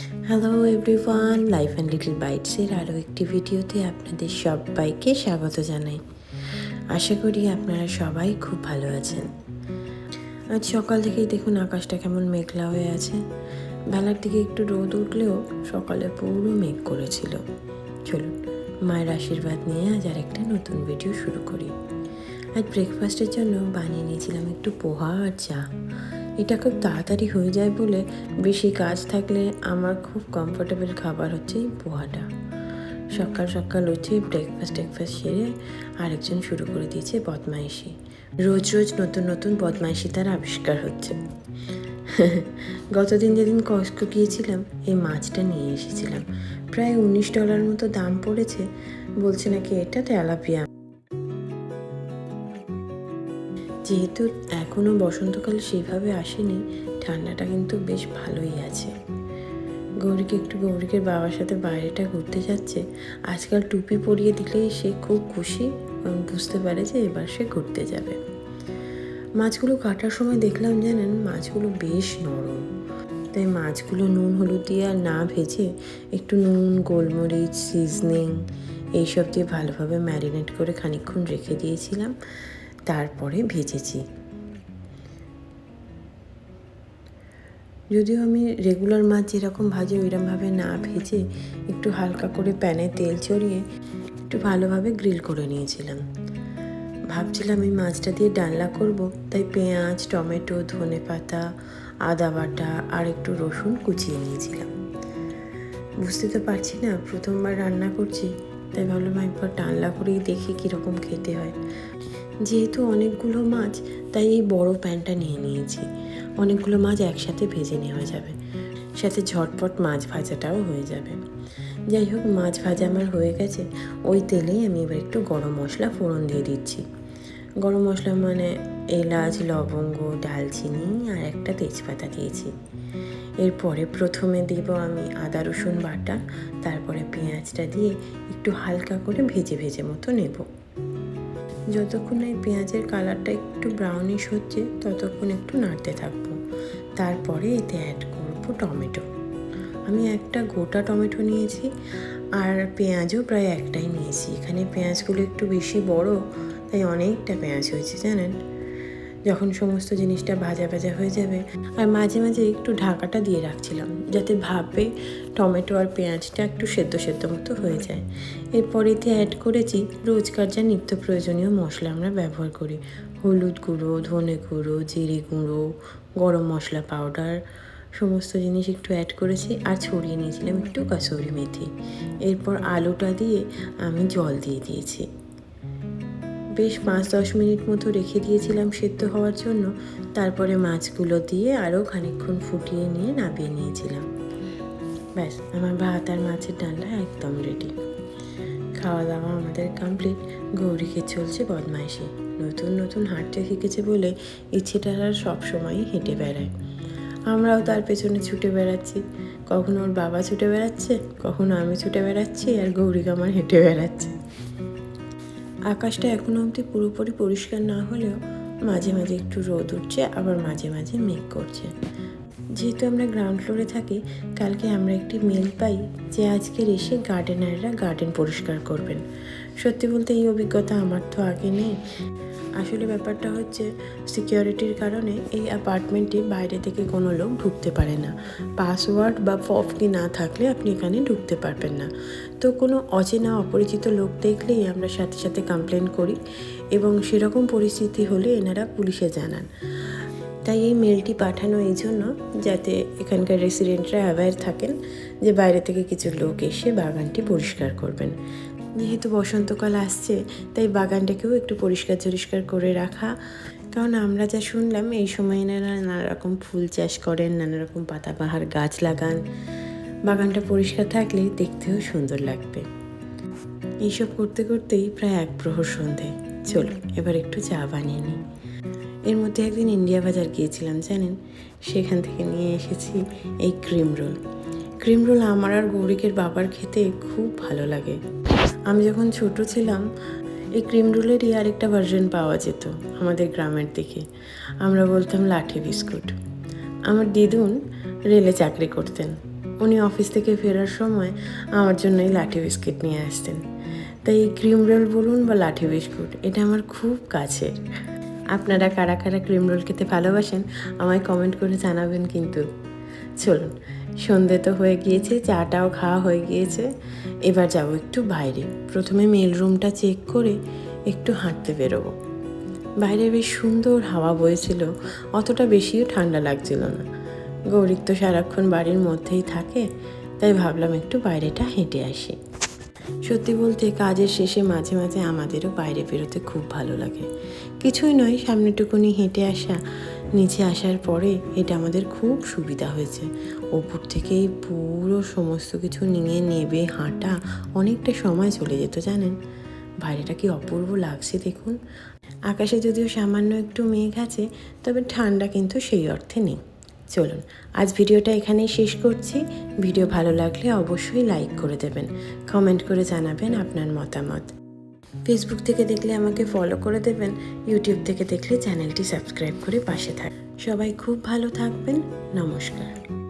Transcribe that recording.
Hello everyone life and little বাইটসের আরও একটি ভিডিওতে আপনাদের সবাইকে স্বাগত জানাই। আশা করি আপনারা সবাই খুব ভালো আছেন। আজ সকাল থেকেই দেখুন আকাশটা কেমন মেঘলা হয়ে আছে। বেলার দিকে একটু রোদ উঠলেও সকালে পুরো মেঘ করেছিল। চলুন, মায়ের আশীর্বাদ নিয়ে আজ আর একটা নতুন ভিডিও শুরু করি। আজ ব্রেকফাস্টের জন্য বানিয়ে নিয়েছিলাম একটু পোহা আর চা। এটা খুব তাড়াতাড়ি হয়ে যায় বলে বেশি কাজ থাকলে আমার খুব কমফোর্টেবল খাবার হচ্ছে এই পোহাটা। সকাল সকাল উঠে ব্রেকফাস্ট টেকফাস্ট সেরে আরেকজন শুরু করে দিয়েছে বদমাইশি। রোজ রোজ নতুন নতুন বদমাইশি তার আবিষ্কার হচ্ছে। গতদিন যেদিন কস্কো গিয়েছিলাম, এই মাছটা নিয়ে এসেছিলাম। প্রায় উনিশ ডলার মতো দাম পড়েছে। বলছে নাকি এটা তেলাপিয়া যেহেতু এখনও বসন্তকাল সেইভাবে আসেনি, ঠান্ডাটা কিন্তু বেশ ভালোই আছে। গৌরীকে একটু, গৌরীকে বাবার সাথে বাইরেটা ঘুরতে যাচ্ছে। আজকাল টুপি পরিয়ে দিলেই সে খুব খুশি বুঝতে পারে যে এবার সে ঘুরতে যাবে। মাছগুলো কাটার সময় দেখলাম জানেন, মাছগুলো বেশ নরম। তাই মাছগুলো নুন, হলুদ দিয়ে আর না ভেজে একটু নুন, গোলমরিচ, সিজনিং, এইসব দিয়ে ভালোভাবে ম্যারিনেট করে খানিকক্ষণ রেখে দিয়েছিলাম। তারপরে ভেজেছি। যদিও আমি রেগুলার মাছ যেরকম ভাজি ওইরকমভাবে না ভেজে একটু হালকা করে প্যানে তেল ছড়িয়ে একটু ভালোভাবে গ্রিল করে নিয়েছিলাম। ভাবছিলাম এই মাছটা দিয়ে ডালনা করব, তাই পেঁয়াজ, টমেটো, ধনে পাতা, আদা বাটা আর একটু রসুন কুচিয়ে নিয়েছিলাম। বুঝতে তো পারছি না, প্রথমবার রান্না করছি, তাই ভাবলাম একবার ডালনা করেই দেখি কীরকম খেতে হয়। যেহেতু অনেকগুলো মাছ, তাই এই বড় প্যানটা নিয়ে নিয়েছি। অনেকগুলো মাছ একসাথে ভেজে নেওয়া যাবে। সাথে ঝটপট মাছ ভাজাটাও হয়ে যাবে। যাই হোক, মাছ ভাজা আমার হয়ে গেছে। ওই তেলেই আমি এবার একটু গরম মশলা ফোড়ন দিয়ে দিচ্ছি। গরম মশলা মানে এলাচ, লবঙ্গ, ডালচিনি আর একটা তেজপাতা দিয়েছি। এরপরে প্রথমে দিব আমি আদা, রসুন বাটা, তারপরে পেঁয়াজটা দিয়ে একটু হালকা করে ভেজে ভেজে মতো নেব। যতক্ষণ এই পেঁয়াজের কালারটা একটু ব্রাউনিশ হচ্ছে, ততক্ষণ একটু নাড়তে থাকব। তারপরে এতে অ্যাড করব টমেটো। আমি একটা গোটা টমেটো নিয়েছি আর পেঁয়াজও প্রায় একটাই নিয়েছি। এখানে পেঁয়াজগুলো একটু বেশি বড়, তাই অনেকটা পেঁয়াজ হয়েছে, জানেন? যখন সমস্ত জিনিসটা ভাজা ভাজা হয়ে যাবে, আর মাঝে মাঝে একটু ঢাকাটা দিয়ে রাখছিলাম, যাতে ভাবে টমেটো আর পেঁয়াজটা একটু সেদ্ধ সেদ্ধ মতো হয়ে যায়। এরপর এতে অ্যাড করেছি রোজকার যা নিত্য প্রয়োজনীয় মশলা আমরা ব্যবহার করি। হলুদ গুঁড়ো, ধনে গুঁড়ো, জিরে গুঁড়ো, গরম মশলা পাউডার সমস্ত জিনিস একটু অ্যাড করেছি, আর ছড়িয়ে নিয়েছিলাম একটু কাসুরি মেথি। এরপর আলুটা দিয়ে আমি জল দিয়ে দিয়েছি। বেশ পাঁচ দশ মিনিট মতো রেখে দিয়েছিলাম সেদ্ধ হওয়ার জন্য। তারপরে মাছগুলো দিয়ে আরও খানিকক্ষণ ফুটিয়ে নিয়ে নামিয়ে নিয়েছিলাম। ব্যাস, আমার ভাত আর মাছের ডালনা একদম রেডি খাওয়া দাওয়া আমাদের কমপ্লিট গৌরীকে চলছে বদমাইশি। নতুন নতুন হাঁটতে শিখেছে বলে ইচ্ছেটা আর সবসময়ই হেঁটে বেড়ায়। আমরাও তার পেছনে ছুটে বেড়াচ্ছি। কখনো ওর বাবা ছুটে বেড়াচ্ছে, কখনো আমি ছুটে বেড়াচ্ছি আর গৌরিকা আমার হেঁটে বেড়াচ্ছে। আকাশটা এখনও অবধি পুরোপুরি পরিষ্কার না হলেও মাঝে মাঝে একটু রোদ উঠছে, আবার মাঝে মাঝে মেঘ করছে। যেহেতু আমরা গ্রাউন্ড ফ্লোরে থাকি, কালকে আমরা একটি মেল পাই যে আজকের এসে গার্ডেনাররা গার্ডেন পরিষ্কার করবেন। সত্যি বলতে এই অভিজ্ঞতা আমার তো আগে নেই। আসলে ব্যাপারটা হচ্ছে সিকিউরিটির কারণে এই অ্যাপার্টমেন্টে বাইরে থেকে কোনো লোক ঢুকতে পারে না। পাসওয়ার্ড বা ফফকি না থাকলে আপনি এখানে ঢুকতে পারবেন না। তো কোনো অচেনা অপরিচিত লোক দেখলেই আমরা সাথে সাথে কমপ্লেন করি এবং সেরকম পরিস্থিতি হলে এনারা পুলিশে জানান। তাই এই মেলটি পাঠানো এই জন্য যাতে এখানকার রেসিডেন্টরা অ্যাওয়্যার থাকেন যে বাইরে থেকে কিছু লোক এসে বাগানটি পরিষ্কার করবেন। যেহেতু বসন্তকাল আসছে, তাই বাগানটাকেও একটু পরিষ্কার পরিষ্কার করে রাখা। কারণ আমরা যা শুনলাম, এই সময় এনারা নানা রকম ফুল চাষ করেন নানা রকম পাতাবাহার গাছ লাগান। বাগানটা পরিষ্কার থাকলে দেখতেও সুন্দর লাগবে। এইসব করতে করতেই প্রায় এক প্রহর সন্ধে। চলো এবার একটু চা বানিয়ে নিই। এর মধ্যে একদিন ইন্ডিয়া বাজার গিয়েছিলাম, জানেন? সেখান থেকে নিয়ে এসেছি এই ক্রিম রোল। ক্রিম রোল আমার আর গৌরিকের বাবার খেতে খুব ভালো লাগে। আমি যখন ছোট ছিলাম, এই ক্রিম রোলেরই আরেকটা ভার্সন পাওয়া যেত আমাদের গ্রামের দিকে। আমরা বলতাম লাঠি বিস্কুট। আমার দিদুন রেলে চাকরি করতেন। উনি অফিস থেকে ফেরার সময় আমার জন্য এই লাঠি বিস্কিট নিয়ে আসতেন। তাই এই ক্রিম রোল বলুন বা লাঠি বিস্কুট, এটা আমার খুব কাছের। আপনারা কারা কারা ক্রিম রোল খেতে ভালোবাসেন, আমায় কমেন্ট করে জানাবেন কিন্তু। চলুন, সন্ধে তো হয়ে গিয়েছে, চাটাও খাওয়া হয়ে গিয়েছে। এবার যাব একটু বাইরে। প্রথমে মেল রুমটা চেক করে একটু হাঁটতে বেরোবো। বাইরে বেশ সুন্দর হাওয়া বইছিল, অতটা বেশিও ঠান্ডা লাগছিল না। গৌরিক তো সারাক্ষণ বাড়ির মধ্যেই থাকে, তাই ভাবলাম একটু বাইরেটা হেঁটে আসি। সত্যি বলতে কাজের শেষে মাঝে মাঝে আমাদেরও বাইরে বেরোতে খুব ভালো লাগে। কিছুই নয়, সামনেটুকুনি হেঁটে আসা। নিচে আসার পরে এটা আমাদের খুব সুবিধা হয়েছে। ওপর থেকেই পুরো সমস্ত কিছু নিয়ে নেবে হাঁটা অনেকটা সময় চলে যেত, জানেন? বাইরেটা কি অপূর্ব লাগছে দেখুন। আকাশে যদিও সামান্য একটু মেঘ আছে, তবে ঠান্ডা কিন্তু সেই অর্থে নেই। চলুন, আজ ভিডিওটা এখানেই শেষ করছি। ভিডিও ভালো লাগলে অবশ্যই লাইক করে দেবেন। কমেন্ট করে জানাবেন আপনার মতামত। ফেসবুক থেকে দেখলে আমাকে ফলো করে দেবেন ইউটিউব থেকে দেখলে চ্যানেলটি সাবস্ক্রাইব করে পাশে থাক সবাই খুব ভালো থাকবেন, নমস্কার।